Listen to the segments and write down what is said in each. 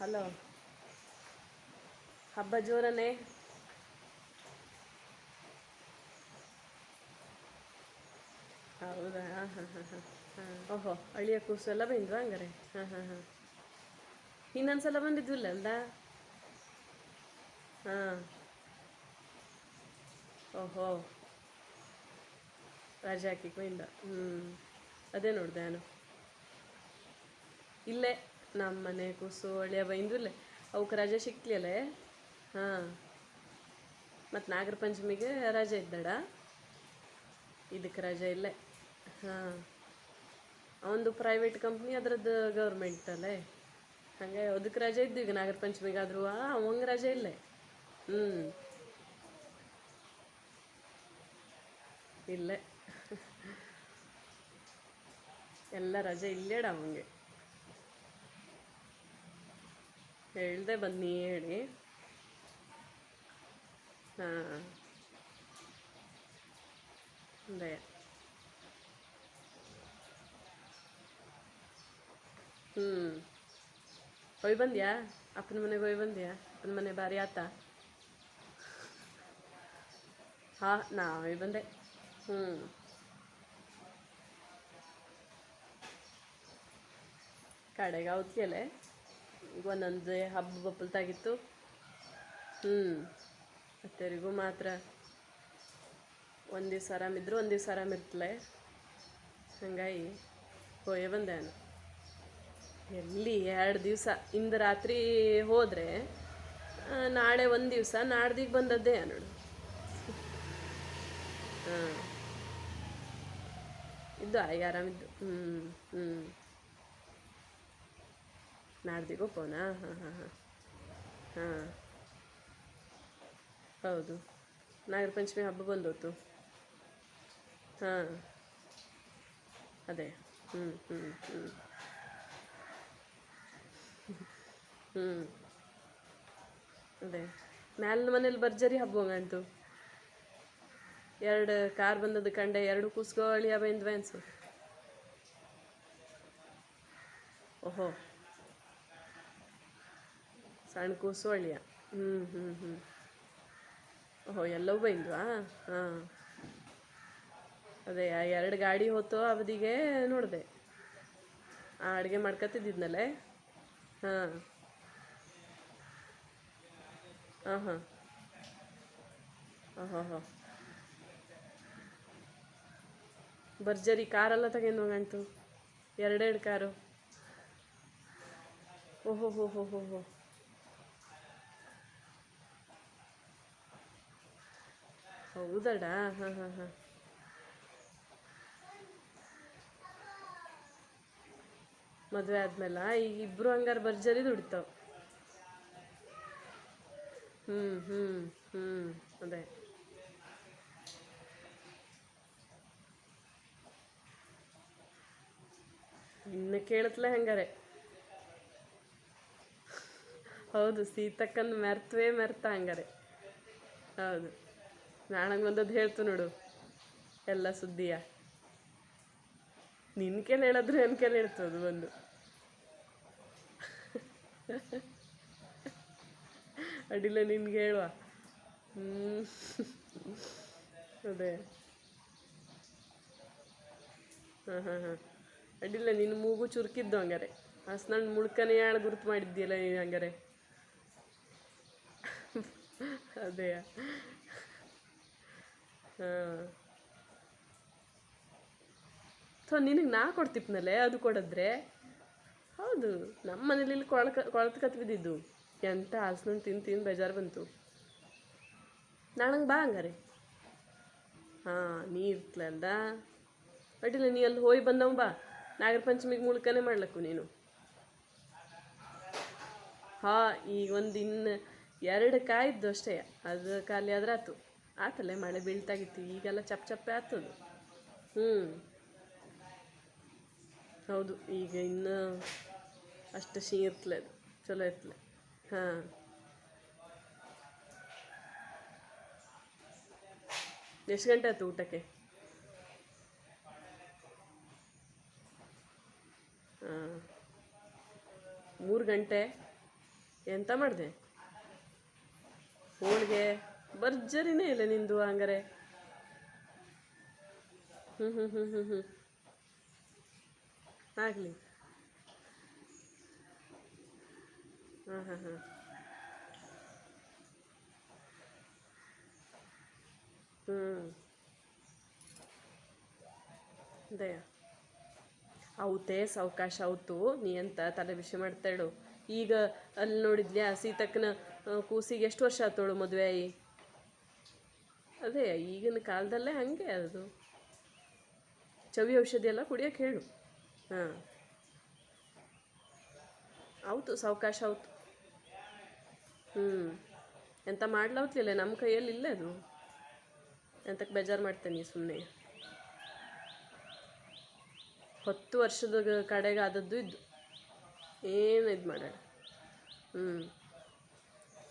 Hello. ಹಬ್ಬ ಜೋರನೇ. ಹೌದಾ? ಓಹೋ, ಅಳಿಯ ಕೂಸು ಎಲ್ಲ ಬಂದ್ವಾ ಹಂಗಾರೆ? ಹಾಂ ಹಾಂ ಹಾಂ. ಇನ್ನೊಂದ್ಸಲ ಬಂದಿದ್ವಿಲ್ಲ ಅಲ್ಲ ಹಾಂ. ಓಹೋ. ರಜೆ ಹಾಕಿ ಹ್ಞೂ ಅದೇ ನೋಡಿದೆ ನಾನು. ಇಲ್ಲೇ. ನಮ್ಮ ಮನೆ ಕೂಸು ಒಳ್ಳೆಯ ಬೈಂದಿಲ್ಲೇ ಅವಕ್ಕೆ ರಜೆ ಸಿಕ್ಲಿಲ್ಲ ಹಾಂ. ಮತ್ತು ನಾಗರ ಪಂಚಮಿಗೆ ರಜೆ ಇದ್ದಾಡ? ಇದಕ್ಕೆ ರಜೆ ಇಲ್ಲೇ. ಹಾಂ. ಅವನದು ಪ್ರೈವೇಟ್ ಕಂಪ್ನಿ ಅದ್ರದ್ದು ಗೌರ್ಮೆಂಟ್ ಅಲ್ಲೇ. ಹಾಗೆ ಅದಕ್ಕೆ ರಜೆ ಇದ್ದು ಈಗ ನಾಗರ ಪಂಚಮಿಗಾದ್ರೂ ಅವಂಗೆ ರಜೆ ಇಲ್ಲೇ. ಹ್ಞೂ ಇಲ್ಲೇ. ಎಲ್ಲ ರಜೆ ಇಲ್ಲೇಡ ಅವಂಗೆ. ಹೇಳ್ದೆ ಬನ್ನಿ ಹೇಳಿ. ಹಾಂ. ಅದೇ. ಹ್ಞೂ ಹೋಯ್ ಬಂದ್ಯಾ? ಅಪ್ಪನ ಮನೆಗೆ ಹೋಯ್ ಬಂದ್ಯಾ? ಅಪ್ಪನ ಮನೆ ಬಾರಿ ಆತ? ಹಾಂ, ನಾ ಹೋಯ್ ಬಂದೆ. ಹ್ಞೂ ಕಡೆಗೆ ಅವತ್ತಿಯಲ್ಲೇ ಈಗ ಒಂದೊಂದು ಹಬ್ಬ ಬಪ್ಪಲ್ತಾಗಿತ್ತು ಹ್ಞೂ ಅತ್ತೆರಿಗೂ ಮಾತ್ರ ಒಂದು ದಿವ್ಸ ಆರಾಮಿದ್ರು ಒಂದು ದಿವ್ಸ ಆರಾಮಿರ್ತಲೆ ಹಂಗಾಗಿ ಹೋಯೇ ಬಂದೆ ನಾನು. ಎಲ್ಲಿ ಎರಡು ದಿವಸ, ಇಂದು ರಾತ್ರಿ ಹೋದರೆ ನಾಳೆ ಒಂದು ದಿವಸ, ನಾಡ್ದಿಗೆ ಬಂದದ್ದೇ ನೋಡು. ಹಾಂ ಇದ್ದು ಆರಾಮಿದ್ದು ಹ್ಞೂ ಹ್ಞೂ ನಾಡ್ದಿಗೂ ಹೋಗೋನಾ ಹಾಂ ಹಾಂ ಹಾಂ. ಹಾಂ. ಹೌದು. ನಾಗರ ಪಂಚಮಿ ಹಬ್ಬ ಬಂದೋತು ಹಾಂ. ಅದೇ. ಹ್ಞೂ ಹ್ಞೂ ಹ್ಞೂ ಹ್ಞೂ ಅದೇ. ಮ್ಯಾಲ ಮನೇಲಿ ಭರ್ಜರಿ ಹಬ್ಬ ಅಂತು ಎರಡು ಕಾರ್ ಬಂದದ್ದು ಕಂಡೆ ಎರಡು ಕೂಸ್ಗೋ ಹಬ್ಬ ಬಂದ್ವೆ ಅನ್ಸು ಓಹೋ. ಸಣ್ಣ ಕೂಸು ಅಳಿಯ ಹ್ಞೂ ಹ್ಞೂ ಹ್ಞೂ ಓಹೋ ಎಲ್ಲವೂ ಬೈಂದ್ವಾ? ಹಾಂ. ಅದೇ ಎರಡು ಗಾಡಿ ಹೋತೋ ಅವಧಿಗೆ ನೋಡಿದೆ. ಆ ಅಡುಗೆ ಮಾಡ್ಕೊತಿದ್ದಿದ್ನಲ್ಲೇ ಹಾಂ. ಹಾಂ ಹಾಂ ಹಾಂ ಹಾಂ ಹಾಂ ಭರ್ಜರಿ ಕಾರೆಲ್ಲ ತಗೊಂಡು ಹೋಗಂತು. ಎರಡೆರಡು ಕಾರು. ಓಹೋ, ಹೋ ಹೋ ಹೋ ಹೋ. ಹೌದಡ ಹಾಂ ಹಾಂ ಹಾಂ. ಮದುವೆ ಆದ್ಮೇಲೆ? ಈಗ ಇಬ್ರು ಹಂಗಾರೆ ಭರ್ಜರಿ ದುಡಿತಾವ. ಹ್ಞೂ ಹ್ಞೂ ಹ್ಞೂ ಅದೇ. ಇನ್ನು ಕೇಳತ್ಲೆ ಹಂಗಾರೆ. ಹೌದು ಸೀತಕ್ಕಂದು ಮೆರ್ತವೇ ಮೆರ್ತ ಹಂಗಾರೆ. ಹೌದು. ನಾಳಂಗೆ ಒಂದದ್ದು ಹೇಳ್ತು ನೋಡು. ಎಲ್ಲ ಸುದ್ದಿಯ. ನಿನ್ ಕೇಳಿ ಹೇಳಿದ್ರೆ ನನ್ನ ಕೇಳಿ ಅದು ಒಂದು. ಅಡಿಲ್ಲ ನಿನ್ಗೆ ಹೇಳುವ. ಹ್ಞೂ ಅದೇ. ಹಾಂ ಹಾಂ ಹಾಂ. ಅಡ್ಡಿಲ್ಲ ನಿನ್ನ ಮೂಗು ಚುರುಕಿದ್ದು ಹಂಗಾರೆ. ಹಸ್ನಣ್ಣು ಮುಳ್ಕನೇ ಯಾಳು ಗುರುತು ಮಾಡಿದ್ದೀಯಲ್ಲ ನೀನು ಹಂಗಾರೆ. ಅದೇ. ಹಾಂ ಥೋ, ನಿನಗೆ ನಾ ಕೊಡ್ತಿಪ್ನಲ್ಲೇ ಅದು ಕೊಡಿದ್ರೆ? ಹೌದು ನಮ್ಮ ಮನೇಲಿ ಇಲ್ಲಿ ಕೊಳಕ ಕೊಳತು ಕತ್ ಬಿದ್ದಿದ್ದು. ಎಂತ ಹಾಸನ ತಿಂದು ತಿಂದು ಬೇಜಾರು ಬಂತು. ನಾಳಂಗೆ ಬಾ ಹಂಗಾರೆ. ಹಾಂ ನೀ ಇರ್ತಲ್ಲ ಅಡ್ಡಿಲ್ಲ, ನೀ ಅಲ್ಲಿ ಹೋಗಿ ಬಂದವ ಬಾ. ನಾಗರ ಪಂಚಮಿಗೆ ಮೂಲಕನೇ ಮಾಡ್ಲಕ್ಕು ನೀನು. ಹಾಂ, ಈಗ ಒಂದು ಇನ್ನು ಎರಡು ಕಾಯಿದ್ದು ಅಷ್ಟೇ. ಅದು ಖಾಲಿ ಆದ್ರೆ ಆತು ಆತಲ್ಲೇ ಮಳೆ ಬೀಳ್ತಾಗಿತ್ತು ಈಗೆಲ್ಲ ಚಪ್ ಚಪ್ಪೆ ಆಗ್ತದೆ ಹ್ಞೂ ಹೌದು, ಈಗ ಇನ್ನೂ ಅಷ್ಟು ಶೀ ಇರ್ತಲೆ ಅದು, ಚಲೋ ಇರ್ತಲೆ ಹಾಂ. ಎಷ್ಟು ಗಂಟೆ ಆಯ್ತು ಊಟಕ್ಕೆ? ಹಾಂ. ಮೂರು ಗಂಟೆ? ಎಂತ ಮಾಡಿದೆ? ಹೋಳಿಗೆ? ಭರ್ಜರಿನೇ ಇಲ್ಲ ನಿಂದು ಹಂಗಾರೆ. ಹ್ಞೂ ಹ್ಞೂ ಹ್ಞೂ ಹ್ಞೂ ಹ್ಞೂ ಆಗಲಿ. ಹಾಂ ಹಾಂ ಹಾಂ ಅದೇ ಅವತ್ತೇ ಸಾವಕಾಶ ಅವತ್ತು ನೀ ಅಂತ ತಲೆ ಬಿಸಿ ಮಾಡ್ತಾಳು ಈಗ ಅಲ್ಲಿ ನೋಡಿದ್ಲ್ಯಾ ಸೀತಕ್ಕನ ಕೂಸಿಗೆ ಎಷ್ಟು ವರ್ಷ ಆತೋಳು ಮದುವೆ ಆಗಿ ಅದೇ, ಈಗಿನ ಕಾಲದಲ್ಲೇ ಹಾಗೆ ಅದು. ಚವಿ ಔಷಧಿ ಎಲ್ಲ ಕುಡಿಯೋಕೆ ಹೇಳು. ಹಾಂ. ಹೌದು ಸಾವಕಾಶ ಆಯ್ತು ಹ್ಞೂ ಎಂತ ಮಾಡ್ಲಾವತ್ಲಿಲ್ಲ ನಮ್ಮ ಕೈಯಲ್ಲಿ ಇಲ್ಲ ಅದು. ಎಂತಕ್ಕೆ ಬೇಜಾರು ಮಾಡ್ತೇನೆ ಸುಮ್ಮನೆ ಹತ್ತು ವರ್ಷದ ಕಡೆಗೆ ಆದದ್ದು ಇದ್ದು. ಏನು ಇದು ಮಾಡೋಣ ಹ್ಞೂ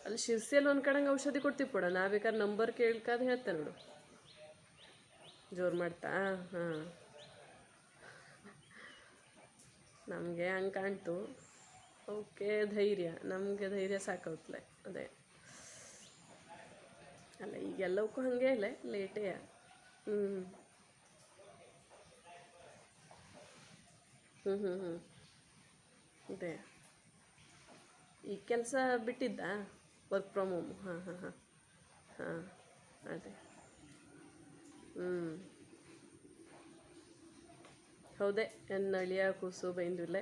ಅಲ್ಲಿ ಶಿರ್ಸಿಯಲ್ಲಿ ಒಂದು ಕಡೆಂಗೆ ಔಷಧಿ ಕೊಡ್ತೀವಿ ಕೊಡ ನಾ ಬೇಕಾದ್ರೆ ನಂಬರ್ ಕೇಳ್ಕಾದ ಹೇಳ್ತೇನೆ ನೋಡು. ಜೋರು ಮಾಡ್ತಾ? ಹಾಂ. ನಮಗೆ ಹಂಗೆ ಕಾಣ್ತು. ಓಕೆ, ಧೈರ್ಯ. ನಮಗೆ ಧೈರ್ಯ ಸಾಕೌತ್ಲೆ ಅದೇ. ಅಲ್ಲ, ಈಗೆಲ್ಲವಕ್ಕೂ ಹಾಗೆ ಇಲ್ಲ ಲೇಟೇ ಹ್ಞೂ ಹ್ಞೂ ಹ್ಞೂ ಹ್ಞೂ ಅದೇ. ಈ ಕೆಲಸ ಬಿಟ್ಟಿದ್ದ? ವರ್ಕ್ ಫ್ರಮ್ ಹೋಮ್ ಹಾಂ ಹಾಂ ಹಾಂ ಹಾಂ ಅದೇ ಹ್ಞೂ ಹೌದೇ ನನ್ನ ಅಳಿಯ ಕೂಸು ಬೈಂದಿಲ್ಲ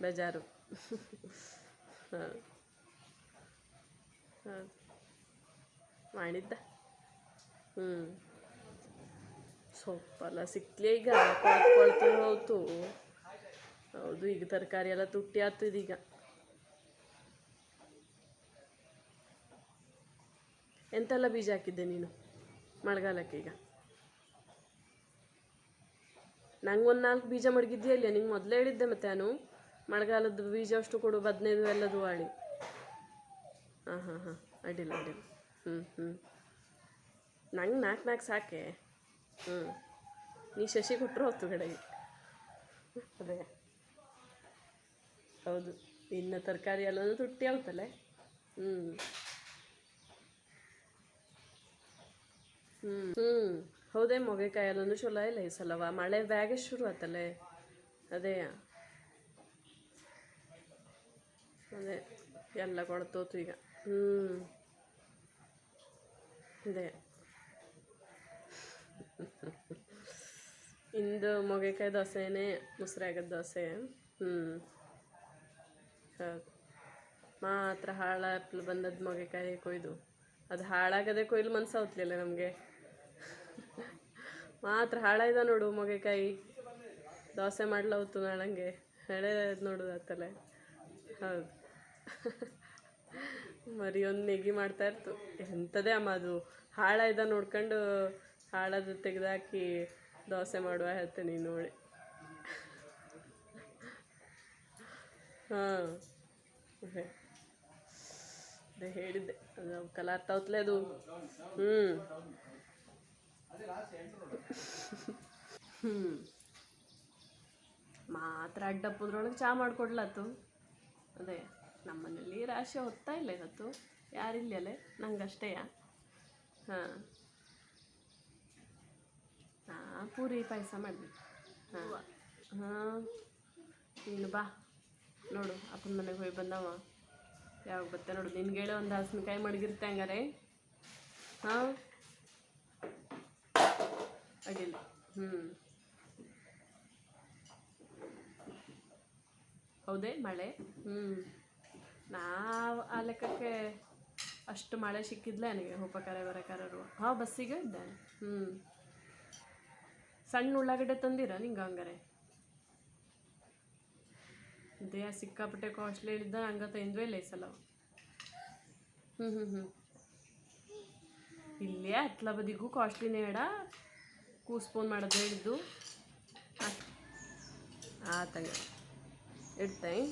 ಬೇಜಾರು. ಹಾಂ. ಹಾಂ. ಮಾಡಿದ್ದ. ಹ್ಞೂ ಸೊಪ್ಪೆಲ್ಲ ಸಿಕ್ಲಿ ಈಗ ಕೊಳ್ತು ಹೌದು, ಈಗ ತರಕಾರಿ ಎಲ್ಲ ತುಟ್ಟಿ ಆಯ್ತು ಎಂತೆಲ್ಲ ಬೀಜ ಹಾಕಿದ್ದೆ ನೀನು? ಮಳೆಗಾಲಕ್ಕೆ ಈಗ? ನಂಗೆ ನಾಲ್ಕು ಬೀಜ ಮಡಗಿದ್ಯಲ್ಲ ನಿಂಗೆ ಮೊದಲೇ ಹೇಳಿದ್ದೆ ಮತ್ತೆ ನಾನು ಮಳೆಗಾಲದ ಬೀಜ ಅಷ್ಟು ಕೊಡು, ಬದನೇದು ಎಲ್ಲದು ಆಳಿ ಹಾಂ ಹಾಂ ಹಾಂ. ಅಡ್ಡಿಲ್ಲ ಅಡ್ಡಿಲ್ಲ. ಹ್ಞೂ ಹ್ಞೂ ನಂಗೆ ನಾಲ್ಕು ನಾಲ್ಕು ಸಾಕೆ. ಹ್ಞೂ ನೀ ಶಶಿ ಕೊಟ್ಟರು ಹೊತ್ತು ಕಡೆಗೆ. ಅದೇ. ಹೌದು. ಇನ್ನು ತರಕಾರಿ ಎಲ್ಲ ತುಟ್ಟಿ ಆಗುತ್ತಲ್ಲೇ ಹ್ಞೂ ಹ್ಞೂ ಹೌದೇ ಮೊಗೆಕಾಯಿ ಅಲ್ಲೂ ಚಲೋ ಇಲ್ಲ ಈ ಸಲವ? ಮಳೆ ಬ್ಯಾಗೆ ಶುರು ಆತಲ್ಲೇ ಅದೇ. ಅದೇ, ಎಲ್ಲ ಕೊಡ್ತೋತು ಈಗ. ಹ್ಮ್. ಅದೇ. ಇಂದು ಮೊಗೆಕಾಯಿ ದೋಸೆನೇ ಮೊಸರಾಗದ ದೋಸೆ. ಹ್ಞೂ ಹೌದು. ಮಾತ್ರ ಹಾಳ ಬಂದದ್ದು ಮೊಗೆಕಾಯಿ ಕೊಯ್ದು. ಅದು ಹಾಳಾಗದೆ ಕೊಯ್ಲು ಮನ್ಸಾವತ್ಲಿಲ್ಲ ನಮಗೆ. ಮಾತ್ರ ಹಾಳಾಯ್ದ ನೋಡು ಮೊಗೆಕಾಯಿ. ದೋಸೆ ಮಾಡ್ಲವತ್ತು ನಾಳಂಗೆ. ಹಳೆ ನೋಡುದು ಆತಲೆ. ಹೌದು. ಮರಿ ಒಂದು ನೆಗಿ ಮಾಡ್ತಾ ಇರ್ತು. ಎಂಥದೇ ಅಮ್ಮ ಅದು. ಹಾಳಾಯ್ದ ನೋಡ್ಕೊಂಡು ಹಾಳದು ತೆಗೆದಾಕಿ ದೋಸೆ ಮಾಡುವ ಹೇಳ್ತೇನೆ ನೀನು ನೋಡಿ. ಹಾಂ. ಅದೇ ಹೇಳಿದ್ದೆ. ಅದು ಕಲರ್ ತೌತ್ಲೆ ಅದು. ಹ್ಞೂ ಹ್ಞೂ ಮಾತ್ರ ಅಡ್ಡಪ್ಪದ್ರೊಳಗೆ ಚಾ ಮಾಡಿಕೊಡ್ಲತ್ತು ಅದೇ, ನಮ್ಮನೇಲಿ ರಾಶಿ ಹೊತ್ತಾ ಇಲ್ಲ ಇವತ್ತು. ಯಾರಿಲ್ಲಲೆ ನಂಗಷ್ಟೇಯ ಹಾಂ. ಹಾಂ ಪೂರಿ ಪಾಯಸ ಮಾಡಬೇಕು ಹಾಂ. ಹಾಂ. ನೀನು ಬಾ. ನೋಡು, ಅಪ್ಪನ ಮನೆಗೆ ಹೋಗಿ ಬಂದವ. ಯಾವಾಗ ಬತ್ತೆ ನೋಡು ನಿನ್ಗೆ ಹೇಳೋ ಒಂದು ಹಸಿನಕಾಯಿ ಮಡಗಿರ್ತೆ ಹಂಗಾರೆ. ಹಾಂ? ಅಡ್ಡಿಲ್ಲ. ಹ್ಞೂ ಹೌದೇ ಮಳೆ? ಹ್ಞೂ ನಾವು ಆ ಲೆಕ್ಕಕ್ಕೆ ಅಷ್ಟು ಮಳೆ ಸಿಕ್ಕಿದ್ಲೇ ನನಗೆ, ಉಪಕಾರ ಬರಕಾರರು. ಹಾಂ ಬಸ್ಸಿಗೆ ಇದ್ದೆ ಹ್ಞೂ ಸಣ್ಣ ಉಳ್ಳಾಗಡ್ಡೆ ತಂದಿರ ನಿಂಗೆ ಹಂಗಾರೆ? ಇದೇ ಸಿಕ್ಕಾಪಟ್ಟೆ ಕಾಸ್ಟ್ಲಿ ಹೇಳಿದ್ದ ಹಂಗ ತಂದ್ವೇ ಇಲ್ಲ ಈ ಸಲ. ಹ್ಞೂ ಹ್ಞೂ ಹ್ಞೂ ಇಲ್ಲೇ ಬದಿಗೂ ಕಾಸ್ಟ್ಲಿನೇ ಹೇಳ ಕೂಸ್ಪೋನ್ ಮಾಡೋದು ಹೇಳಿದ್ದು ತಂಗ. ಇಡ್ತೇನೆ.